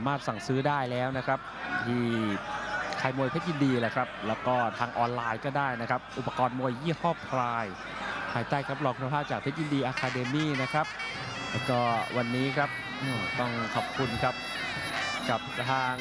สามารถสั่งซื้อได้แล้วนะครับ ที่ค่ายมวยเพชรยินดีแหละครับ แล้วก็ทางออนไลน์ก็ได้นะครับ อุปกรณ์มวยยี่ห้อพลายภายใต้ครับรองคุณภาพจากเพชรยินดีอะคาเดมี่นะครับแล้วก็วันนี้ครับต้องขอบคุณครับกับทาง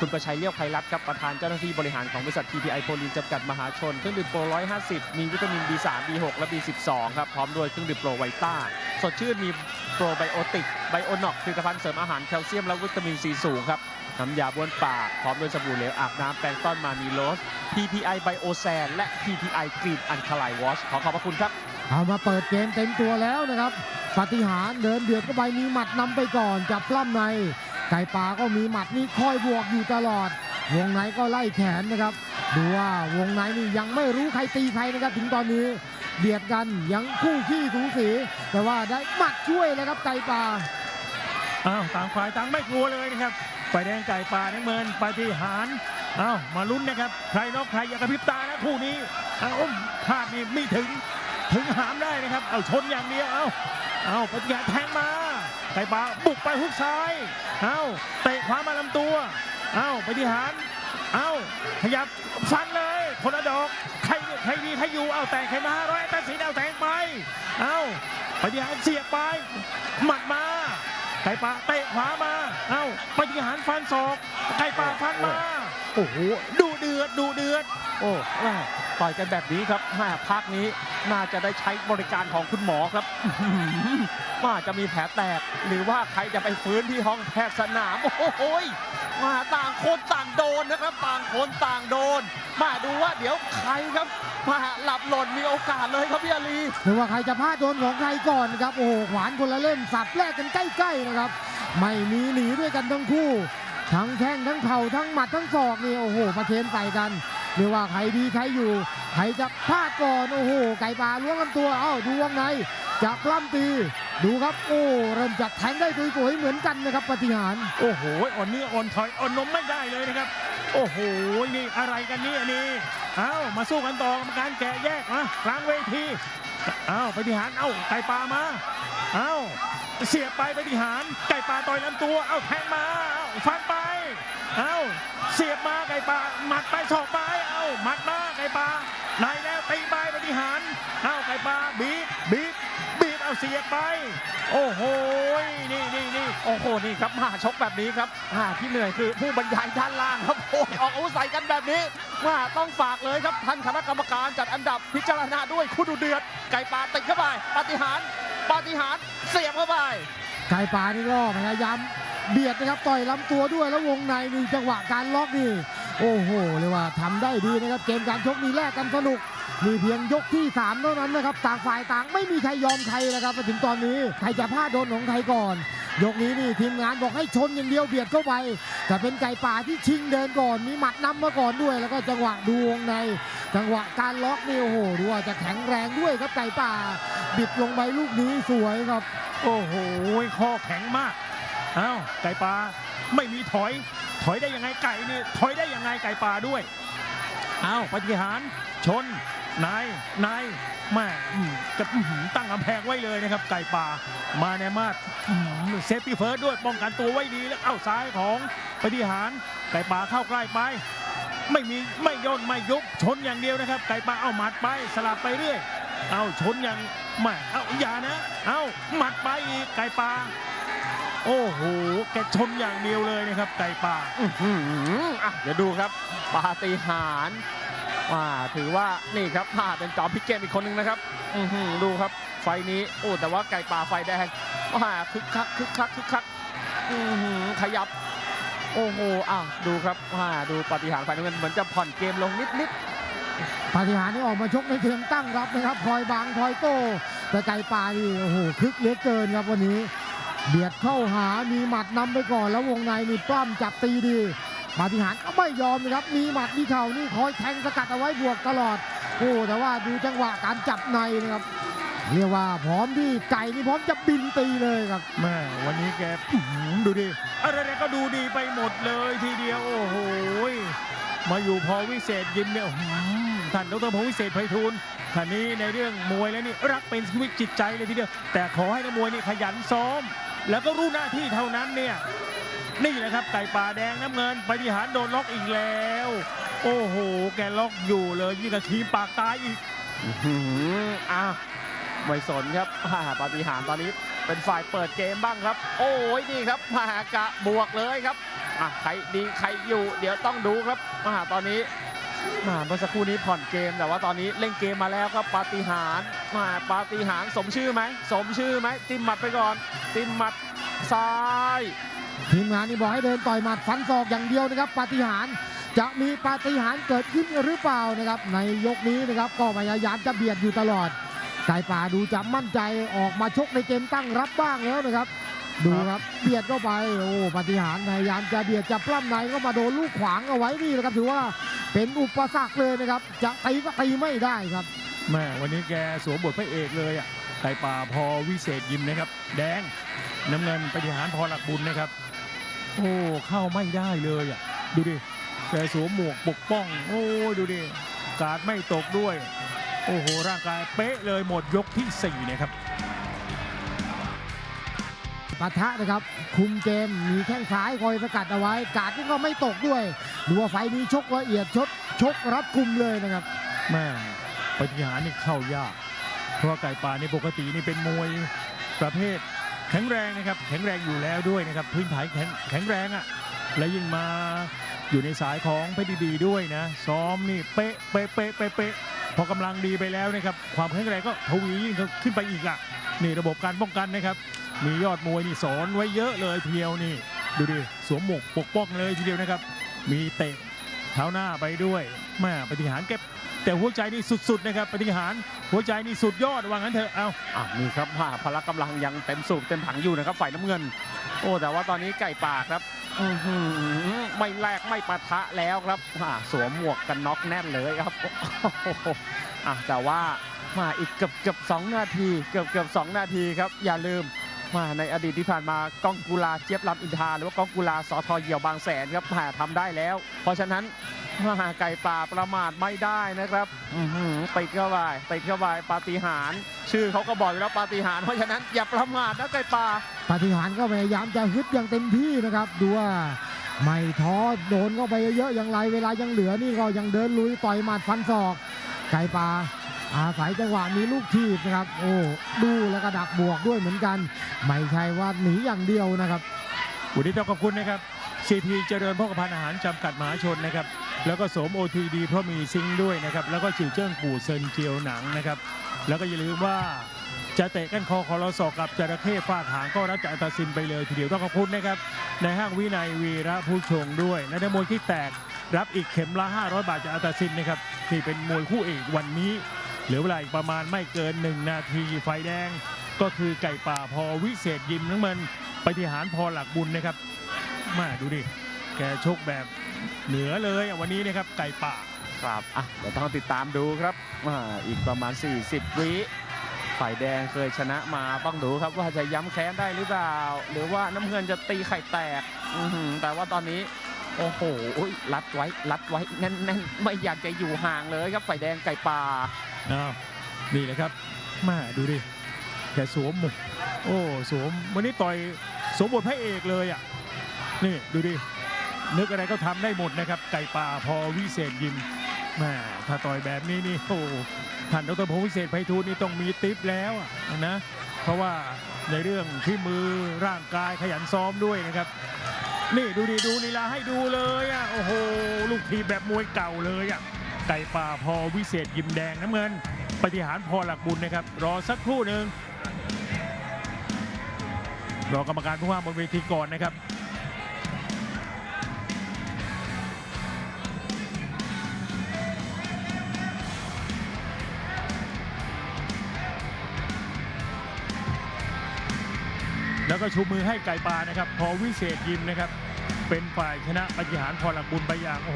คุณประชัยเลี้ยวไพรัตน์ครับประธานเจ้าหน้าที่บริหารของบริษัท TPI โพลินจำกัดมหาชน เครื่องดื่มโปร 150 มีวิตามิน B3 B6 และ B12 ครับ พร้อมด้วยเครื่องดื่มโปรไวต้า สดชื่นมีโปรไบโอติก ไบโอนอกผลิตภัณฑ์เสริมอาหารแคลเซียมและวิตามินซีสูงครับ น้ำยาบ้วนปาก พร้อมด้วยสบู่เหลวอาบน้ำแปรงต้อนมานีโลส PPI ไบโอแซนและ PPI กรีนอันคาไลวอชขอขอบพระคุณครับ เอามาเปิดเกมเต็มตัวแล้วนะครับปาฏิหารเดินเดือดเข้าไปมีหมัดนำไปก่อนจับปล้ำใน ไก่ป่าก็มีหมัดนี่คอยบวกอยู่ตลอด วงในก็ไล่แขนนะครับ ดูว่าวงในนี่ยังไม่รู้ใครตีใครนะครับ ถึงตอนนี้เบียดกันยังคู่ขี้สูสี แต่ว่าได้หมัดช่วยเลยครับไก่ป่าอ้าวต่างฝ่ายต่างไม่กลัวเลยนะครับฝ่ายแดงไก่ป่าน้ำเงินปาฏิหารอ้าวมาลุ้นนะครับ ใครนอกใครอย่ากระพริบตานะคู่นี้เอาอุ้มพลาดนี่ไม่ถึงถึงหามได้นะครับ เอาชนอย่างเดียวเอาเอาปฏิหารแทงมา ไก่ป่าบุกไปฮุกซ้าย เอาเตะขวามาลำตัว เอาปฏิหารย์เอาขยับฟันเลย คนละดอก ใครใครดีใครอยู่ เอาแต่งใครมาร้อยตัดสินเอาแต่งไป เอาปฏิหารย์เสียบไป หมัดมาไก่ป่าเตะขวามา เอ้าปฏิหารย์ฟันศอกไก่ป่าฟันมา โอ้โห ดูเดือด ดูเดือด โอ้แม่ ต่อยกันแบบนี้ครับแม่พักนี้น่าจะได้ใช้บริการของคุณหมอครับว่าจะมีแผลแตก หรือว่าใครจะไปฟื้นที่ห้องแพทย์สนาม โอ้โหยมาต่างคนต่างโดนนะครับ ต่างคนต่างโดน มาดูว่าเดี๋ยวใครครับมาหลับหล่นมีโอกาสเลยครับพี่อาลีหรือว่าใครจะพลาดโดนของใครก่อนครับ โอ้โหขวานคนละเล่มสับแลกกันใกล้ๆนะครับ ไม่มีหนีด้วยกันทั้งคู่ ทั้งแข้งทั้งเข่าทั้งหมัดทั้งศอกนี่โอ้โหมาเทนใส่กัน เรียกว่าใครดีใครอยู่ใครจะพลาดก่อนโอ้โหไก่ปลาล้วงลำตัวเอ้าดูวงในจะปล้ำตีดูครับโอ้เริ่มจัดแทงได้สวยๆเหมือนกันนะครับปฏิหารโอ้โหอ่อนเนื้ออ่อนถอยอ่อนนมไม่ได้เลยนะครับ โอ้โหนี่อะไรกันนี่ยนี่เอ้ามาสู้กันต่อกรรมการแกะแยกมากลางเวทีเอ้าปฏิหารเอ้าไก่ป่ามาเอ้าเสียบไปปฏิหารไก่ป่าต่อยลำตัวเอ้าแทงมาเอ้าฟันไป เอ้าเสียบมาไก่ป่าหมัดไปศอกไปเอ้าหมัดมาไก่ป่าไหนแล้วตีไปปฏิหารเอ้าไก่ป่าบีบบีบบีบเอาเสียบไป โอ้โหนี่นี่นี่โอ้โหนี่ครับมาชกแบบนี้ครับอ่าที่เหนื่อยคือผู้บรรยายด้านล่างครับโอ้ยออกอาวุธใส่กันแบบนี้ว่าต้องฝากเลยครับท่านคณะกรรมการจัดอันดับพิจารณาด้วยคู่ดูเดือดไก่ปลาติดเข้าไปปฏิหารปฏิหารเสียบเข้าไปไก่ป่านี่ก็พยายาม เบียดนะครับต่อยลำตัวด้วยแล้ววงในนี่จังหวะการล็อกนี่โอ้โหเรียกว่าทำได้ดีนะครับ เกมการชกนี่แลกกันสนุกมีเพียงยกที่3เท่านั้นนะครับต่างฝ่ายต่างไม่มีใครยอมใครนะครับมาถึงตอนนี้ใครจะพลาดโดนของใครก่อน ยกนี้นี่ทีมงานบอกให้ชนอย่างเดียวเบียดเข้าไปแต่เป็นไก่ป่าที่ชิงเดินก่อน มีหมัดนำมาก่อนด้วย แล้วก็จังหวะดูวงใน จังหวะการล็อกนี่โอ้โหดูว่าจะแข็งแรงด้วยครับไก่ป่า บิดลงไปลูกนี้สวยครับ โอ้โหข้อแข็งมาก อ้าวไก่ป่าไม่มีถอย ถอยได้ยังไงไก่นี่ถอยได้ยังไงไก่ป่าด้วยอ้าวปฏิหารชนนายนายแม่อืมจะอื้อหือตั้งกำแพงไว้เลยนะครับ ไก่ป่ามาในมาดเซฟตี้เฟิร์สด้วยป้องกันตัวไว้ดีแล้วเอ้าซ้ายของปฏิหารไก่ป่าเข้าใกล้ไป ไม่มีไม่ย่นไม่ยุบชนอย่างเดียวนะครับ ไก่ป่าเอาหมัดไปสลับไปเรื่อย เอาชนอย่างแม่เอาอย่านะ เอาหมัดไปอีกไก่ป่า โอ้โห แกชนอย่างเดียวเลยนะครับไก่ป่าอื้อหืออะเดี๋ยวดูครับปาฏิหารย์ว่าถือว่านี่ครับมาเป็นจอมพิกเกมอีกคนหนึงนะครับอื้อหือดูครับไฟนี้โอ้แต่ว่าไก่ป่าไฟแดงว่าคึกคักคึกคักคึกคักอื้อหือขยับ โอ้โหอ้าวดูครับว่าดูปาฏิหารย์ไฟน้ำเงินเหมือนจะผ่อนเกมลงนิดนิดปาฏิหาริย์นี่ออกมาชกในเชิงตั้งรับนะครับคอยบางคอยโต้แต่ไก่ป่านี่โอ้โหคึกเหลือเกินครับวันนี้ เบียดเข้าหามีหมัดนำไปก่อนแล้ววงในนี่ปล้ำจับตีดีปาฏิหาริย์ก็ไม่ยอมนะครับ มีหมัดมีเข่านี่คอยแทงสกัดเอาไว้บวกตลอดโอ้แต่ว่าดูจังหวะการจับในนะครับเรียกว่าพร้อมที่ไก่นี่พร้อมจะบินตีเลยครับแม่วันนี้แกดูดิอะไรๆก็ดูดีไปหมดเลยทีเดียวโอ้โหมาอยู่พอวิเศษยิมเนี่ยท่านดรพงวิเศษไพฑูรย์ท่านนี้ในเรื่องมวยแล้วนี่รักเป็นชีวิตจิตใจเลยทีเดียว แต่ขอให้นักมวยนี่ขยันซ้อม แล้วก็รู้หน้าที่เท่านั้นเนี่ย นี่แหละครับไก่ป่าแดงน้ำเงินปฏิหารย์โดนล็อกอีกแล้ว โอ้โห แกล็อกอยู่เลยยิ่งกับทีมปากตายอีกอื้อหืออ้าวไม่สนครับอ่าปาฏิหาริย์ตอนนี้เป็นฝ่ายเปิดเกมบ้างครับ โอ้ยนี่ครับมหากะบวกเลยครับอะใครดีใครอยู่ เดี๋ยวต้องดูครับมหาตอนนี้ มาเมื่อสักครู่นี้ผ่อนเกมแต่ว่าตอนนี้เล่นเกมมาแล้วครับปาฏิหาริย์มาปาฏิหาริย์สมชื่อไหมสมชื่อไหมจิ้มหมัดไปก่อนจิ้มหมัดซ้ายทีมงานนี่บอกให้เดินต่อยหมัดฟันศอกอย่างเดียวนะครับปาฏิหาริย์จะมีปาฏิหาริย์เกิดขึ้นหรือเปล่านะครับ ในยกนี้นะครับก็พยายามจะเบียดอยู่ตลอดไก่ป่าดูจะมั่นใจออกมาชกในเกมตั้งรับบ้างแล้วนะครับ ดูครับเบียดเข้าไปโอ้ปาฏิหาริย์พยายามจะเบียดจะปล้ำในก็มาโดนลูกขวางเอาไว้นี่นะครับถือว่าเป็นอุปสรรคเลยนะครับ จะตีก็ตีไม่ได้ครับแม่วันนี้แกสวมบทพระเอกเลยอะไก่ป่าพอวิเศษยิมนะครับ แดงน้ำเงินปฏิหารพอหลักบุญนะครับ โอ้เข้าไม่ได้เลยอะดูดิแกสวมหมวกปกป้อง โอ้ดูดิการดไม่ตกด้วย โอ้โหร่างกายเป๊ะเลยหมดยกที่สี่นะครับ ปะทะนะครับ คุมเกมมีแข้งซ้ายคอยสกัดเอาไว้ กาดนี่ก็ไม่ตกด้วยดูว่าไฟนี้ชกละเอียดชกชกรัดกุมเลยนะครับแม่ปฏิหารนี่เข้ายาก เพราะไก่ป่านี่ปกตินี่เป็นมวยประเภทแข็งแรงนะครับแข็งแรงอยู่แล้วด้วยนะครับพื้นฐานแข็งแข็งแรงอะ่ะและยิ่งมาอยู่ในสายของเพชรดีๆด้วยนะ ซ้อมนี่เป๊ะเป๊ะเป๊ะเป๊ะเป๊ะพอกำลังดีไปแล้วนะครับ ความแข็งแรงก็ทวียิ่งขึ้นไปอีกอะ่ะนี่ระบบการป้องกันนะครับ มียอดมวยนี่สอนไว้เยอะเลยทีเดียวนี่ ดูดิสวมหมวกปกป้องเลยทีเดียวนะครับ มีเตะเท้าหน้าไปด้วยแม่ปฏิหารเก็บแต่หัวใจนี่สุดๆนะครับปฏิหารหัวใจนี่สุดยอดว่างั้นเถอะเอาอะนี่ครับว่าพละกำลังยังเต็มสูบเต็มถังอยู่นะครับฝ่ายน้ำเงิน โอ้แต่ว่าตอนนี้ไก่ป่าครับอื้อหือไม่แลกไม่ปะทะแล้วครับอ่าสวมหมวกกันน็อกแน่นเลยครับโอ้โหอะแต่ว่ามาอีกเกือบเกือบสองนาที เกือบเกือบสองนาทีครับ อย่าลืม มาในอดีตที่ผ่านมากองกุลาเจี๊ยบลำอินทาหรือว่ากองกุลาสอทอเหี่ยวบางแสนครับหาทำได้แล้ว เพราะฉะนั้นมหาไก่ป่าประมาทไม่ได้นะครับติดเข้าไปติดเข้าไปปาฏิหาริย์ชื่อเขาก็บอกอยู่แล้วปาฏิหาริย์เพราะฉะนั้นอย่าประมาทนะไก่ป่าปาฏิหารย์ก็พยายามจะฮึดอย่างเต็มที่นะครับดูว่าไม่ท้อโดนเข้าไปเยอะๆอย่างไรเวลายังเหลือนี่ก็ยังเดินลุยต่อยหมัดฟันศอก ไก่ปลา อาศัยจังหวะมีลูกทีบนะครับ โอ้ดูแล้วก็ดักบวกด้วยเหมือนกัน ไม่ใช่ว่าหนีอย่างเดียวนะครับ วันนี้ต้องขอบคุณนะครับ CP เจริญพกพันอาหารจำกัดมหาชนนะครับ แล้วก็สมโสม OTD เพราะมีซิงด้วยนะครับ แล้วก็จิวเจิ้งปู่เซินเจียวหนังนะครับ แล้วก็อย่าลืมว่าจะเตะกันคอคอรสอกกับจระเข้ฟาดหางก็รับจากอัตาซินไปเลยทีเดียวต้องขอบคุณนะครับในห้างวินัยวีระผู้ชงด้วยและในมวยที่แตกรับอีกเข็มละ 500 บาทจากอัตาซินนะครับนี่เป็นมวยคู่เอกวันนี้ เหลือเวลาอีกประมาณไม่เกิน 1 นาทีไฟแดง ก็คือไก่ป่าพอวิเศษยิมน้ำมันปฏิหารพอหลักบุญนะครับมาดูดิ แกชกแบบเหนือเลยอะวันนี้นะครับไก่ป่าครับอะเดี๋ยวต้องติดตามดูครับอ่าอีกประมาณ 40 วิฝ่ายแดงเคยชนะมาต้องดูครับว่าจะย้ำแค้นได้หรือเปล่า หรือว่าน้ำเงินจะตีไข่แตกอื้อหือแต่ว่าตอนนี้ โอ้โหอุ๊ยรัดไว้รัดไว้แน่นๆไม่อยากจะอยู่ห่างเลยครับฝ่ายแดงไก่ป่า อ้าวนี่แหละครับมาดูดิแกสวมหมวกโอ้สวมวันนี้ต่อยสวมบทพระเอกเลยอะนี่ดูดินึกอะไรก็ทำได้หมดนะครับไก่ป่าพอวิเศษยิมแม่ถ้าต่อยแบบนี้นี่โอ้ท่านดรพงศ์วิเศษไพฑูรย์นี่ต้องมีติปแล้วนะ เพราะว่าในเรื่องที่มือร่างกายขยันซ้อมด้วยนะครับ นี่ดูดิดูลีลาให้ดูเลยอะโอ้โหลูกทีแบบมวยเก่าเลยอะ ไก่ป่าพอวิเศษยิมแดงน้ำเงิน ปฏิหารพอหลักบุญนะครับ รอสักครู่หนึ่งรอกรรมการผู้ว่าบนเวทีก่อนนะครับแล้วก็ชูมือให้ไก่ป่านะครับ พอวิเศษยิมนะครับ เป็นฝ่ายชนะปฏิหารพอหลักบุญไปอย่างโอ้โห